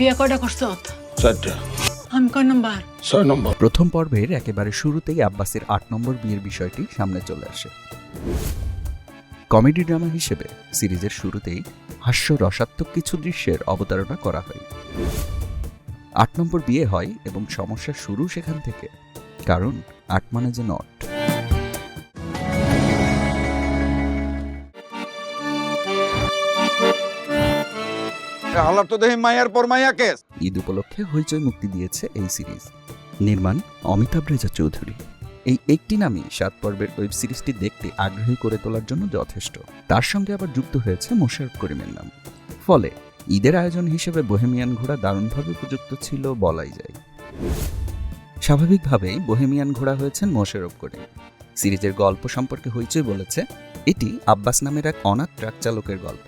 বিয়া কয়টা করছ? চারটা। আমি কয় নাম্বার? ছয় নম্বর। প্রথম পর্বের একেবারে শুরুতেই আব্বাসের আট নম্বর বিয়ের বিষয়টি সামনে চলে আসে। কমেডি ড্রামা হিসেবে সিরিজের শুরুতেই হাস্য রসাত্মক কিছু দৃশ্যের অবতারণা করা হয়। আট নম্বর বিয়ে হয় এবং সমস্যা শুরু সেখান থেকে কারণ আট মানে যে নট। হালার তো দেখি মায়ার পর মায়া কেস। ঈদ উপলক্ষে হইচই মুক্তি দিয়েছে এই সিরিজ। নির্মাণ অমিতাভ রেজা চৌধুরী। এই একটি নামই সাত পর্বের ওয়েব সিরিজটি দেখতে আগ্রহী করে তোলার জন্য যথেষ্ট। তার সঙ্গে আবার যুক্ত হয়েছে মোশারফ করিমের নাম। ফলে ঈদের আয়োজন হিসেবে বোহেমিয়ান ঘোড়া দারুণভাবে উপযুক্ত ছিল বলাই যায়। স্বাভাবিকভাবেই বোহেমিয়ান ঘোড়া হয়েছেন মোশারফ করিম। সিরিজের গল্প সম্পর্কে হইচই বলেছে, এটি আব্বাস নামের এক অনাথ ট্রাক চালকের গল্প।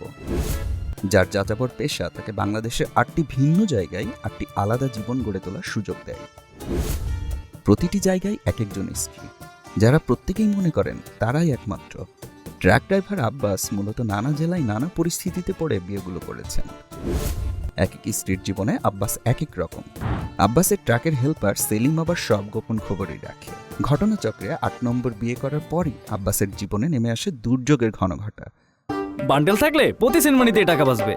যার যাযাবর পেশা তাকে বাংলাদেশের আটটি ভিন্ন জায়গায় আটটি আলাদা জীবন গড়ে তোলার সুযোগ দেয়। প্রতিটি জায়গায় এক একজন স্ত্রী। যারা প্রত্যেকেই মনে করেন তারাই একমাত্র। ট্রাক ড্রাইভার আব্বাস মূলত নানা জেলায় নানা পরিস্থিতিতে পড়ে বিয়েগুলো করেছেন। এক এক স্ত্রীর জীবনে আব্বাস এক এক রকম। আব্বাসের ট্রাকের হেল্পার সেলিম আবার সব গোপন খবরই রাখে। ঘটনাচক্রে আট নম্বর বিয়ে করার পরই আব্বাসের জীবনে নেমে আসে দুর্যোগের ঘনঘটা। বান্ডেল থাকলে প্রতি সিনেমানিতে টাকা বাঁচবে।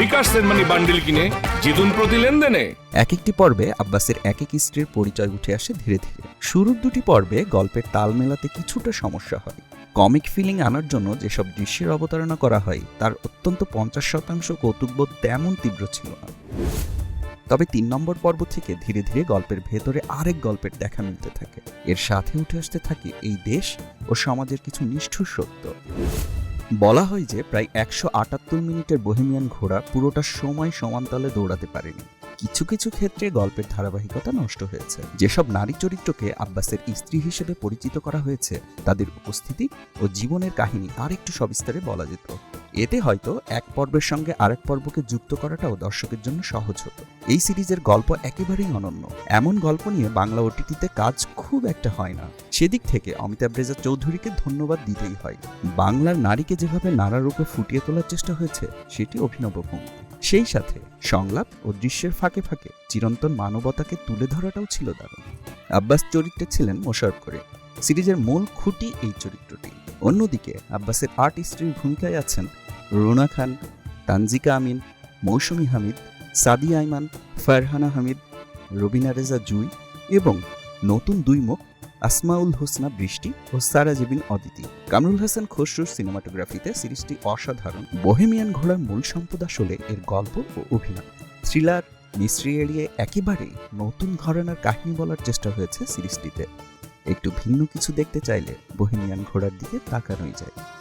বিকাশ সেনমানি বান্ডিল কিনে জিতুন প্রতি লেনদেনে। এক একটি পর্বে আব্বাসের এক এক স্ত্রীর পরিচয় উঠে আসে ধীরে ধীরে। শুরুর দুটি পর্বে গল্পের তাল মেলাতে কিছুটা সমস্যা হয়। কমিক ফিলিং আনার জন্য যেসব দৃশ্যের অবতারণা করা হয় তার অত্যন্ত পঞ্চাশ শতাংশ কৌতুকবোধ তেমন তীব্র ছিল না। তবে তিন নম্বর পর্ব থেকে ধীরে ধীরে গল্পের ভেতরে আরেক গল্পের দেখা মিলতে থাকে। এর সাথে উঠে আসতে থাকে এই দেশ ও সমাজের কিছু নিষ্ঠুর সত্য। বলা হয় যে প্রায় একশো আটাত্তর মিনিটের বহেমিয়ান ঘোড়া পুরোটা সময় সমানতালে দৌড়াতে পারেনি। কিছু কিছু ক্ষেত্রে গল্পের ধারাবাহিকতা নষ্ট হয়েছে। যেসব নারী চরিত্রকে আব্বাসের স্ত্রী হিসেবে পরিচিত করা হয়েছে, তাদের উপস্থিতি ও জীবনের কাহিনী আর একটু সবিস্তারে বলা যেত। এতে হয়তো এক পর্বের সঙ্গে আরেক পর্বকে যুক্ত করাটাও দর্শকের জন্য সহজ হতো। এই সিরিজের গল্প একেবারেই অনন্য। এমন গল্প নিয়ে বাংলা ওটিটিতে কাজ খুব একটা হয় না। সেদিক থেকে অমিতাভ রেজা চৌধুরীকে ধন্যবাদ দিতেই হয়। বাংলার নারীকে যেভাবে নানা রূপে ফুটিয়ে তোলার চেষ্টা হয়েছে, সেটি অভিনব ভঙ্গি সেই সাথে সংলাপ ও দৃশ্যের ফাঁকে ফাঁকে চিরন্তন মানবতাকে তুলে ধরাটাও ছিল দারুণ। আব্বাস চরিত্রে ছিলেন মোশারফ করে। সিরিজের মূল খুঁটি এই চরিত্রটি। অন্যদিকে আব্বাসের আর্ট স্ত্রীর ভূমিকায় আছেন রুনা খান, তানজিকা আমিন, মৌসুমী হামিদ সাদি আইমান, ফারহানা হামিদ, রবিনা রেজা জুই এবং নতুন দুই মুখ আসমাউল হোসনা বৃষ্টি ও সারা অদিতি। কামরুল হাসান খসরুর সিনেমাটোগ্রাফিতে সিরিজটি অসাধারণ। বোহেমিয়ান ঘোড়ার মূল সম্পদ আসলে এর গল্প ও অভিনয়। থ্রিলার মিস্ট্রি এড়িয়ে একেবারে নতুন ঘরানার কাহিনী বলার চেষ্টা হয়েছে সিরিজটিতে। একটু ভিন্ন কিছু দেখতে চাইলে বোহেমিয়ান ঘোড়ার দিকে তাকানোই যায়।